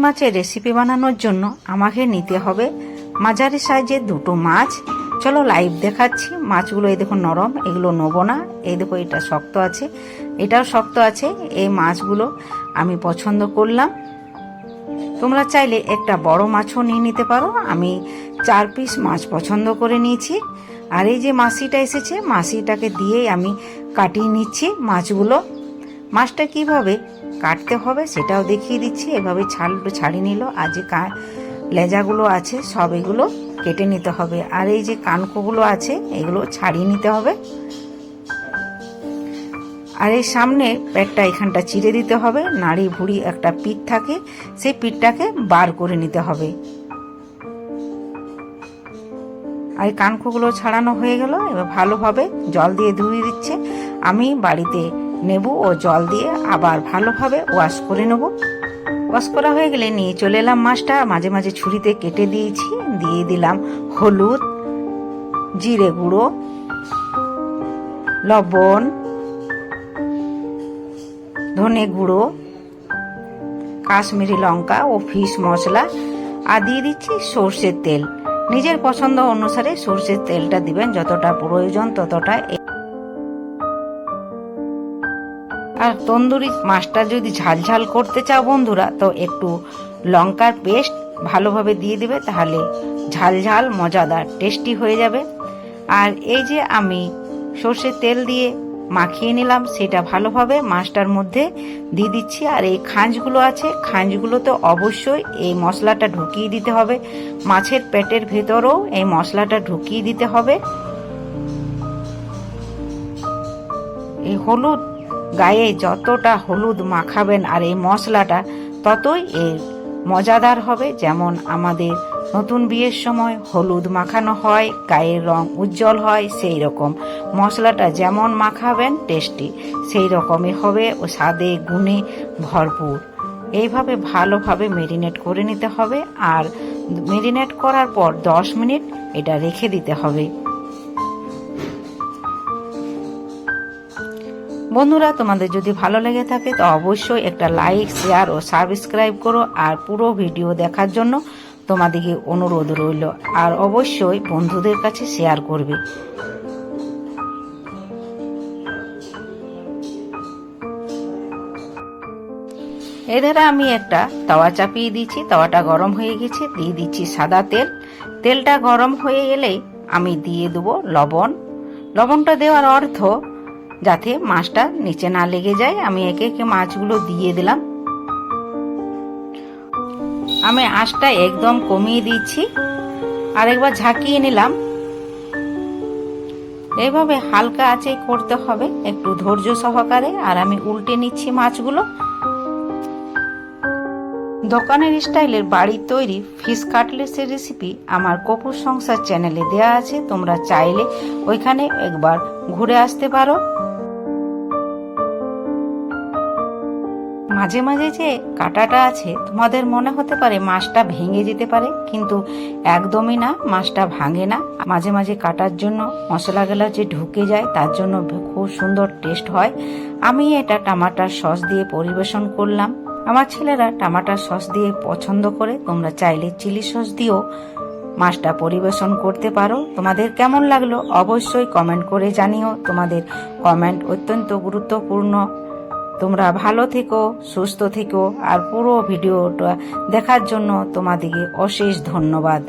মাছের রেসিপি বানানোর জন্য আমাকে নিতে হবে। মাঝারি সাইজের দুটো মাছ। চলো লাইভ দেখাচ্ছি। মাছগুলো এই দেখো নরম, এগুলো নেব না। এই দেখো, এটা শক্ত আছে। এটাও শক্ত আছে। এই মাছগুলো আমি পছন্দ করলাম। তোমরা চাইলে একটা বড় মাছও নিয়ে নিতে পারো। আমি চার পিস মাছ পছন্দ করে নিয়েছি। আর এই যে মাসিটা এসেছে মাসিটাকে দিয়েই আমি কাটিয়ে নিচ্ছি মাছগুলো। মাছটা কীভাবে কাটতে হবে, সেটাও দেখিয়ে দিচ্ছি। এভাবে ছালটা ছাড়িয়ে নিল। আর যে কা, লেজাগুলো আছে, সব এগুলো কেটে নিতে হবে। আর এই যে কানকোগুলো আছে, এগুলো ছাড়িয়ে নিতে হবে। আর এই সামনে পেটটা এখানটা চিড়ে দিতে হবে। নাড়ি ভুড়ি একটা পিঠ থাকে, সেই পিঠটাকে বার করে নিতে হবে। আর এই কানকোগুলো ছাড়ানো হয়ে গেল। এবার ভালোভাবে জল দিয়ে ধুয়ে দিচ্ছে। আমি বাড়িতে নেব ও জল দিয়ে আবার ভালোভাবে ওয়াশ করে নেব। ওয়াশ করা হয়ে গেলে নিয়ে চলে এলাম মাছটা। মাঝে মাঝে ছুরিতে কেটে দিয়েছি, দিয়ে দিলাম হলুদ, জিরে গুঁড়ো, লবণ, ধনে গুঁড়ো, কাশ্মীরি লঙ্কা ও ফিশ মশলা, আর দিয়ে দিচ্ছি সর্ষের তেল। নিজের পছন্দ অনুসারে সর্ষের তেলটা দিবেন, যতটা প্রয়োজন ততটা আর তন্দুরি মাছটা যদি ঝালঝাল করতে চাও বন্ধুরা, তো একটু লঙ্কার পেস্ট ভালোভাবে দিয়ে দিবে, তাহলে ঝালঝাল মজাদার, টেস্টি হয়ে যাবে। আর এই যে আমি সর্ষের তেল দিয়ে মাখিয়ে নিলাম, সেটা ভালোভাবে মাছটার মধ্যে দিয়ে দিচ্ছি। আর এই খাঁজগুলো আছে, খাঁজগুলোতে অবশ্যই এই মশলাটা ঢুকিয়ে দিতে হবে। মাছের পেটের ভেতরেও এই মশলাটা ঢুকিয়ে দিতে হবে। এই হলুদ গায়ে যতটা হলুদ মাখাবেন আর এই মশলাটা, ততই এর মজাদার হবে। যেমন আমাদের নতুন বিয়ের সময় হলুদ মাখানো হয়, গায়ের রং উজ্জ্বল হয়, সেই রকম। মশলাটা যেমন মাখাবেন, টেস্টি, সেই রকমই হবে ও স্বাদে গুণে ভরপুর। এইভাবে ভালোভাবে মেরিনেট করে নিতে হবে আর মেরিনেট করার পর দশ মিনিট এটা রেখে দিতে হবে। বন্ধুরা, তোমাদের যদি ভালো লেগে থাকে, তো অবশ্যই একটা লাইক শেয়ার ও সাবস্ক্রাইব করো আর পুরো ভিডিও দেখার জন্য তোমাদেরকে অনুরোধ রইল। আর অবশ্যই বন্ধুদের কাছে শেয়ার করবে। এধারে আমি একটা তাওয়া চাপিয়ে দিচ্ছি তাওয়াটা গরম হয়ে গেছে, দিয়ে দিচ্ছি সাদা তেল। তেলটা গরম হয়ে গেলেই আমি দিয়ে দেবো লবণ। লবণটা দেওয়ার অর্থ যাতে মাছটা নিচে না লেগে যায়। আমি একে একে মাছগুলো দিয়ে দিলাম। আমি আঁচটা একদম কমিয়ে দিচ্ছি। আর একবার ঝাঁকিয়ে নিলাম। এইভাবে হালকা আছে করতে হবে। একটু ধৈর্য সহকারে। আর আমি উল্টে নিচ্ছি মাছগুলো। দোকানের স্টাইলের বাড়ির তৈরি ফিশ কাটলেসের রেসিপি আমার কপুর সংসার চ্যানেলে দেয়া আছে। তোমরা চাইলে ওইখানে একবার ঘুরে আসতে পারো। মাঝে মাঝে যে কাটাটা আছে, তোমাদের মনে হতে পারে মাছটা ভেঙে যেতে পারে, কিন্তু একদমই না, মাছটা ভাঙে না। মাঝে মাঝে কাটার জন্য মশলাগুলো যে ঢুকে যায়, তার জন্য খুব সুন্দর টেস্ট হয়। আমি এটা টামাটার সস দিয়ে পরিবেশন করলাম। আমার ছেলেরা টামাটার সস দিয়ে পছন্দ করে, তোমরা চাইলে চিলি সস দিয়েও মাছটা পরিবেশন করতে পারো। তোমাদের কেমন লাগল অবশ্যই কমেন্ট করে জানিও। তোমাদের কমেন্ট অত্যন্ত গুরুত্বপূর্ণ। তোমরা ভালো থেকো সুস্থ থেকো আর পুরো ভিডিওটা দেখার জন্য তোমাদেরকে অশেষ ধন্যবাদ।